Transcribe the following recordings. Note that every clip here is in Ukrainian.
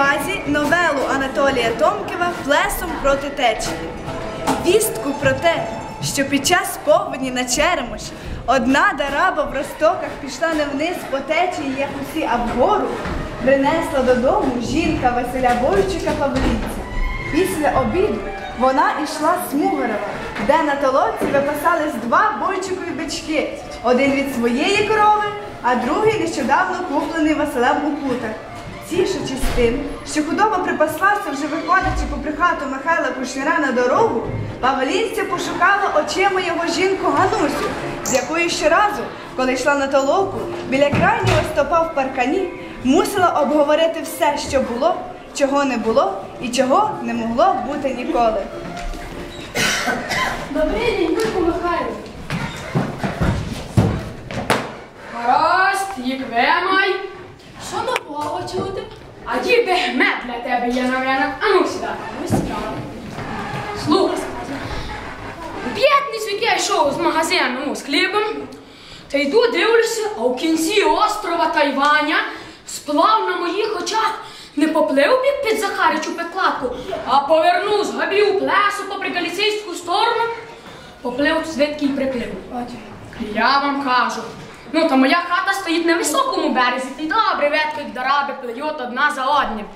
увазі новелу Анатолія Томківа Плесом проти течії. Вістку про те, що під час повені на Черемош одна дараба в ростоках пішла не вниз по течії, як усі, а вгору, принесла додому жінка Василя Бойчика Павлінця. Після обіду вона йшла з Мугорова, де на толоці випасались два бойчикові бички. Один від своєї корови, а другий нещодавно куплений Василем у путах. Тішучись тим, що худоба припаслася, вже виходячи попри хату Михайла Кушніра на дорогу, Павлінця пошукала очима його жінку Ганусю, з якою щоразу, коли йшла на толоку, біля крайнього стопа в паркані, мусила обговорити все, що було, чого не було і чого не могло бути ніколи. Добрий день, Юрку Михайло. Гаразд, їх вимай. Що нового чути? А ті бегмет для тебе є на мене. А ну сюди. Справа. Слухай. У п'ятницю я йшов з магазину з хлібом. Та йду, дивлюся, а в кінці острова Тайваня сплав на моїх очах. Не поплив бік під Захаричу підкладку, а повернув з габів плесу попри галіцейську сторону, поплив звідки й приплив. Я вам кажу. Ну, то моя хата стоїть на високому березі, і добре ветки, дараби плюють одна за одним.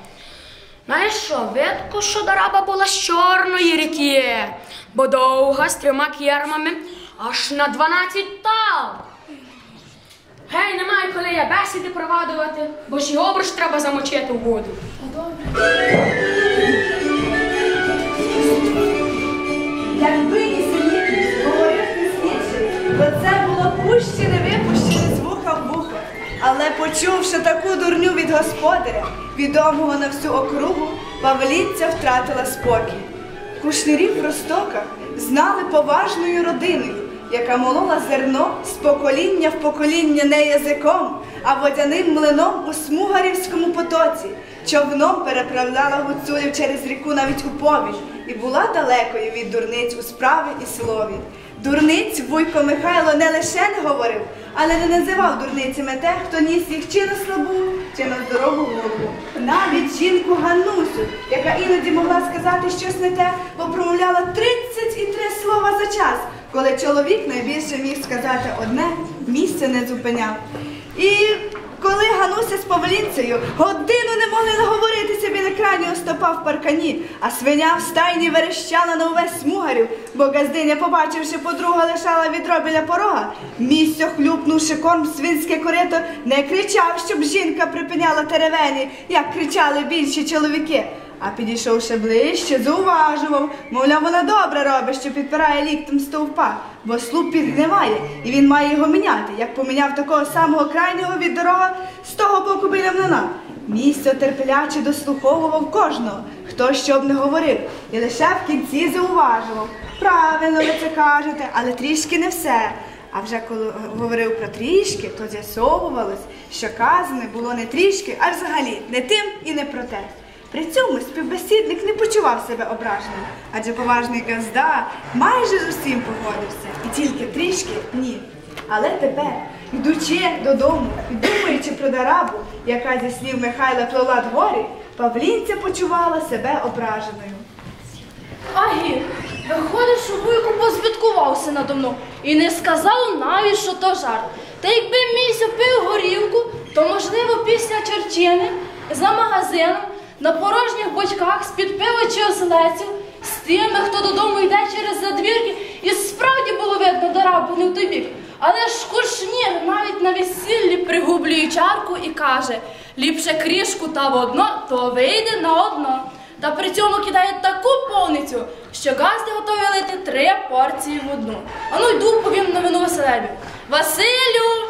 Знаєш що, видко, що дараба була з Чорної ріки, бо довга з трьома кермами аж на 12 тал. Гей, немає коли я бесіди провадувати, бо ж і обруч треба замочити в воду. Та добре. Якби Ісенітний говорив тисніше, то це було пущене випущене з вуха в вухо. Але почувши таку дурню від господаря, відомого на всю округу, Павліця втратила спокій. Кушнирів в Ростоках знали поважною родиною, яка молола зерно з покоління в покоління не язиком, а водяним млином у Смугарівському потоці, човном переправляла гуцулів через ріку навіть у повінь і була далекою від дурниць у справі і слові. Дурниць Вуйко Михайло не лише не говорив, але не називав дурницями те, хто ніс їх чи на слабу, чи на здорову голову. Навіть жінку Ганусю, яка іноді могла сказати щось не те, бо промовляла 33 слова за час, коли чоловік найбільше міг сказати одне, місце не зупиняв. І коли з Павлінцею годину не могли наговоритися біля крайнього стопа в паркані, а свиня в стайні верещала на увесь смугарів, бо газдиня, побачивши подруга, лишала відро біля порога, місця хлюпнувши корм свинське корито, не кричав, щоб жінка припиняла теревені, як кричали більші чоловіки. А підійшовши ближче, зауважував, мовляв, вона добре робить, що підпирає ліктем стовпа, бо слуп підгниває, і він має його міняти, як поміняв такого самого крайнього від дорога з того боку біля млина. Місце терпляче дослуховував кожного, хто що б не говорив, і лише в кінці зауважував. Правильно ви це кажете, але трішки не все. А вже коли говорив про трішки, то з'ясовувалось, що казане було не трішки, а взагалі не тим і не про те. При цьому співбесідник не почував себе ображеним, адже поважний газда майже з усім погодився, і тільки трішки ні. Але тепер, йдучи додому і думаючи про дарабу, яка зі слів Михайла плела дворі, Павлінця почувала себе ображеною. Агі, виходить, що вуйко позбиткувався надо мною і не сказав навіть, що то жарт. Та якби місяць пив горілку, то можливо після черчини за магазином на порожніх бочках з-під пива чи оселеців з тими, хто додому йде через задвірки, і справді було видно дарабу не в той бік. Але ж кушнір навіть на весіллі пригублює чарку і каже: ліпше крішку та в одно, то вийде на одно. Та при цьому кидає таку повницю, що газди готові лити три порції в одну. Ану йду повім новину Василеві. Василю,